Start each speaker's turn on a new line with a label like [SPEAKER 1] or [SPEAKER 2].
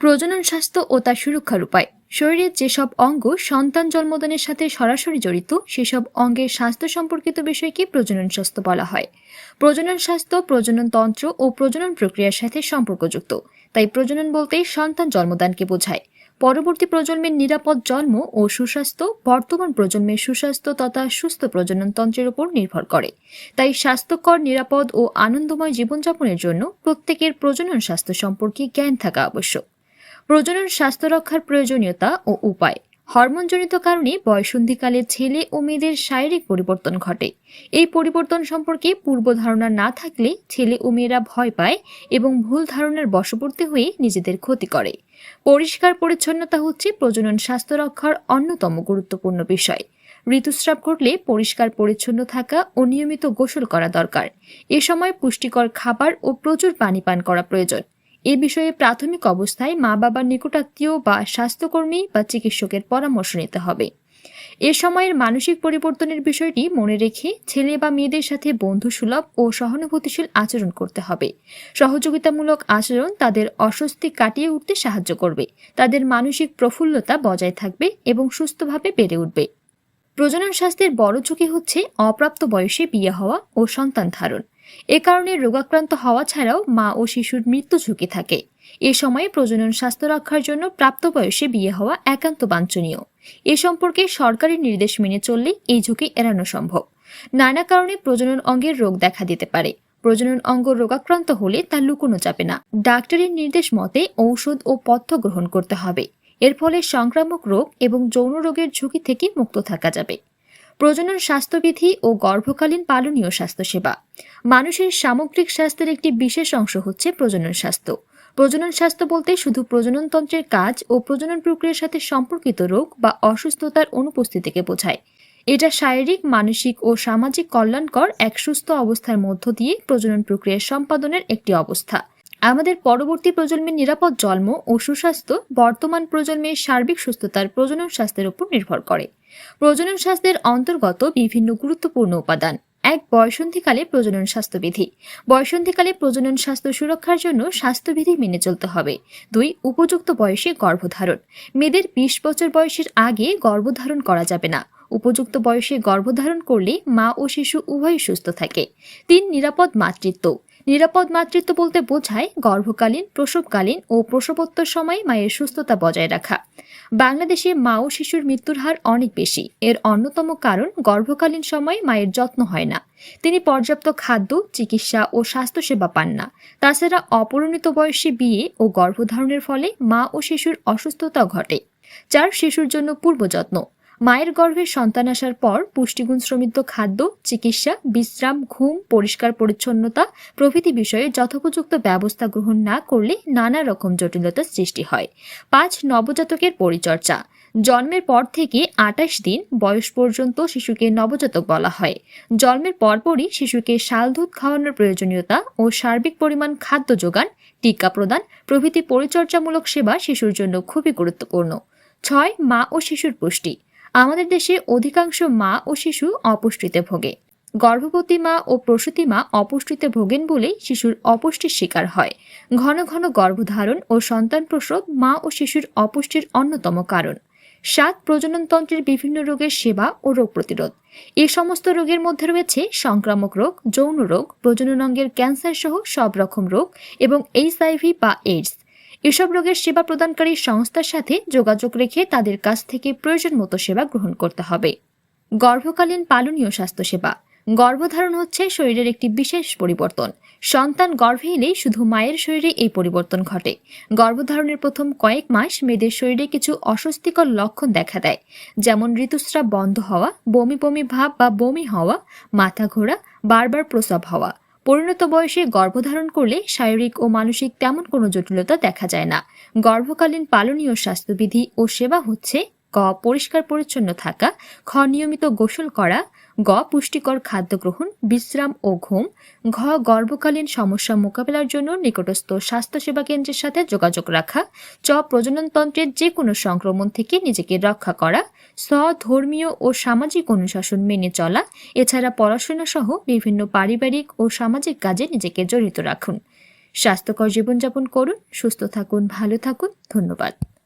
[SPEAKER 1] প্রজনন স্বাস্থ্য ও তার সুরক্ষার উপায় শরীরের যেসব অঙ্গ সন্তান জন্মদানের সাথে সরাসরি জড়িত, সেসব অঙ্গের স্বাস্থ্য সম্পর্কিত বিষয়কে প্রজনন স্বাস্থ্য বলা হয়। প্রজনন স্বাস্থ্য, প্রজনন তন্ত্র ও প্রজনন প্রক্রিয়ার সাথে সম্পর্কযুক্ত। তাই প্রজনন বলতেই সন্তান জন্মদানকে বোঝায়। পরবর্তী প্রজন্মের নিরাপদ জন্ম ও সুস্বাস্থ্য বর্তমান প্রজন্মের সুস্বাস্থ্য তথা সুস্থ প্রজনন তন্ত্রের উপর নির্ভর করে। তাই স্বাস্থ্যকর, নিরাপদ ও আনন্দময় জীবনযাপনের জন্য প্রত্যেকের প্রজনন স্বাস্থ্য সম্পর্কে জ্ঞান থাকা আবশ্যক। প্রজনন স্বাস্থ্য রক্ষার প্রয়োজনীয়তা ও উপায়। হরমোনজনিত কারণে বয়সন্ধিকালে ছেলে ও মেয়েদের শারীরিক পরিবর্তন ঘটে। এই পরিবর্তন সম্পর্কে পূর্ব ধারণা না থাকলে ছেলে ও মেয়েরা ভয় পায় এবং ভুল ধারণার বশবর্তী হয়ে নিজেদের ক্ষতি করে। পরিষ্কার পরিচ্ছন্নতা হচ্ছে প্রজনন স্বাস্থ্য রক্ষার অন্যতম গুরুত্বপূর্ণ বিষয়। ঋতুস্রাব ঘটলে পরিষ্কার পরিচ্ছন্ন থাকা ও নিয়মিত গোসল করা দরকার। এ সময় পুষ্টিকর খাবার ও প্রচুর পানি পান করা প্রয়োজন। এ বিষয়ে প্রাথমিক অবস্থায় মা বাবার নিকটাত্মীয় বা স্বাস্থ্যকর্মী বা চিকিৎসকের পরামর্শ নিতে হবে। এ সময়ের মানসিক পরিবর্তনের বিষয়টি মনে রেখে ছেলে বা মেয়েদের সাথে বন্ধুসুলভ ও সহানুভূতিশীল আচরণ করতে হবে। সহযোগিতামূলক আচরণ তাদের অস্বস্তি কাটিয়ে উঠতে সাহায্য করবে। তাদের মানসিক প্রফুল্লতা বজায় থাকবে এবং সুস্থভাবে বেড়ে উঠবে। প্রজনন স্বাস্থ্যের বড় ঝুঁকি হচ্ছে অপ্রাপ্ত বয়সে বিয়ে হওয়া ও সন্তান ধারণ। এ কারণে রোগাক্রান্ত হওয়া ছাড়াও মা ও শিশুর মৃত্যু ঝুঁকি থাকে। এ সময়ে প্রজনন স্বাস্থ্য রক্ষার জন্য প্রাপ্ত বয়সে বিয়ে হওয়া একান্ত বাঞ্ছনীয়। এ সম্পর্কে সরকারি নির্দেশ মেনে চললে এই ঝুঁকি এড়ানো সম্ভব। নানা কারণে প্রজনন অঙ্গের রোগ দেখা দিতে পারে। প্রজনন অঙ্গ রোগাক্রান্ত হলে তা লুকোনো যাবে না। ডাক্তারের নির্দেশ মতে ঔষধ ও পথ্য গ্রহণ করতে হবে। এর ফলে সংক্রামক রোগ এবং যৌন রোগের ঝুঁকি থেকে মুক্ত থাকা যাবে। প্রজনন স্বাস্থ্যবিধি ও গর্ভকালীন পালনীয় স্বাস্থ্যসেবা। মানুষের সামগ্রিক স্বাস্থ্যের একটি বিশেষ অংশ হচ্ছে প্রজনন স্বাস্থ্য। প্রজনন স্বাস্থ্য বলতে শুধু প্রজননতন্ত্রের কাজ ও প্রজনন প্রক্রিয়ার সাথে সম্পর্কিত রোগ বা অসুস্থতার অনুপস্থিতিকে বোঝায়। এটা শারীরিক, মানসিক ও সামাজিক কল্যাণকর এক সুস্থ অবস্থার মধ্য দিয়ে প্রজনন প্রক্রিয়া সম্পাদনের একটি অবস্থা। আমাদের পরবর্তী প্রজন্মের নিরাপদ জন্ম ও সুস্বাস্থ্য বর্তমান প্রজন্মের সার্বিক সুস্থতার প্রজনন স্বাস্থ্যের উপর নির্ভর করে। প্রজনন স্বাস্থ্যের অন্তর্গত বিভিন্ন গুরুত্বপূর্ণ উপাদান। এক, বয়সন্ধিকালে প্রজনন স্বাস্থ্যবিধি। বয়সন্ধিকালে প্রজনন স্বাস্থ্য সুরক্ষার জন্য স্বাস্থ্যবিধি মেনে চলতে হবে। দুই, উপযুক্ত বয়সে গর্ভধারণ। মেয়েদের বিশ বছর বয়সের আগে গর্ভধারণ করা যাবে না। উপযুক্ত বয়সে গর্ভধারণ করলে মা ও শিশু উভয়ই সুস্থ থাকে। তিন, নিরাপদ মাতৃত্ব। নিরাপদ মাতৃত্ব বলতে বোঝায় গর্ভকালীন, প্রসবকালীন ও প্রসবোত্তর সময় মায়ের সুস্থতা বজায় রাখা। বাংলাদেশে মা ও শিশুর মৃত্যুর হার অনেক বেশি। এর অন্যতম কারণ গর্ভকালীন সময় মায়ের যত্ন হয় না। তিনি পর্যাপ্ত খাদ্য, চিকিৎসা ও স্বাস্থ্যসেবা পান না। তাছাড়া অপরিণত বয়সে বিয়ে ও গর্ভধারণের ফলে মা ও শিশুর অসুস্থতাও ঘটে। চার শিশুর জন্য পূর্ব যত্ন মায়ের গর্ভে সন্তান আসার পর পুষ্টিগুণ সমৃদ্ধ খাদ্য, চিকিৎসা, বিশ্রাম, ঘুম, পরিষ্কার পরিচ্ছন্নতা প্রভৃতি বিষয়ে যথোপযুক্ত ব্যবস্থা গ্রহণ না করলে নানা রকম জটিলতার সৃষ্টি হয়। পাঁচ নবজাতকের পরিচর্যা। জন্মের পর থেকে আটাশ দিন বয়স পর্যন্ত শিশুকে নবজাতক বলা হয়। জন্মের পরপরই শিশুকে শাল দুধ খাওয়ানোর প্রয়োজনীয়তা ও সার্বিক পরিমাণ খাদ্য যোগান, টিকা প্রদান প্রভৃতি পরিচর্যামূলক সেবা শিশুর জন্য খুবই গুরুত্বপূর্ণ। ছয়, মা ও শিশুর পুষ্টি। আমাদের দেশে অধিকাংশ মা ও শিশু অপুষ্টিতে ভোগে। গর্ভবতী মা ও প্রসূতি মা অপুষ্টিতে ভোগেন বলেই শিশুর অপুষ্টির শিকার হয়। ঘন ঘন গর্ভধারণ ও সন্তান প্রসব মা ও শিশুর অপুষ্টির অন্যতম কারণ। সাত প্রজননতন্ত্রের বিভিন্ন রোগের সেবা ও রোগ প্রতিরোধ। এ সমস্ত রোগের মধ্যে রয়েছে সংক্রামক রোগ, যৌন রোগ প্রজননাঙ্গের ক্যান্সার সহ সব রকম রোগ এবং এইচআইভি বা এইডস। এসব রোগের সেবা প্রদানকারী সংস্থার সাথে যোগাযোগ রেখে তাদের কাছ থেকে প্রয়োজন মতো সেবা গ্রহণ করতে হবে। গর্ভকালীন পালনীয় স্বাস্থ্যসেবা। গর্ভধারণ হচ্ছে শরীরের একটি বিশেষ পরিবর্তন। সন্তান গর্ভে এলেই শুধু মায়ের শরীরে এই পরিবর্তন ঘটে। গর্ভধারণের প্রথম কয়েক মাস মেয়েদের শরীরে কিছু অস্বস্তিকর লক্ষণ দেখা দেয়, যেমন ঋতুস্রাব বন্ধ হওয়া, বমি বমি ভাব বা বমি হওয়া, মাথা ঘোরা, বারবার প্রসব হওয়া। পরিণত বয়সে গর্ভধারণ করলে শারীরিক ও মানসিক তেমন কোনো জটিলতা দেখা যায় না। গর্ভকালীন পালনীয় স্বাস্থ্যবিধি ও সেবা হচ্ছে ক পরিষ্কার পরিচ্ছন্ন থাকা, খ, নিয়মিত গোসল করা, গ, পুষ্টিকর খাদ্য গ্রহণ, বিশ্রাম ও ঘুম, ঘ, গর্ভকালীন সমস্যা মোকাবেলার জন্য নিকটস্থ স্বাস্থ্যসেবা কেন্দ্রের সাথে যোগাযোগ রাখা, চ, প্রজননতন্ত্রের যে কোনো সংক্রমণ থেকে নিজেকে রক্ষা করা, স, ধর্মীয় ও সামাজিক অনুশাসন মেনে চলা, এছাড়া পড়াশোনা সহ বিভিন্ন পারিবারিক ও সামাজিক কাজে নিজেকে জড়িত রাখুন। স্বাস্থ্যকর জীবনযাপন করুন, সুস্থ থাকুন, ভালো থাকুন, ধন্যবাদ।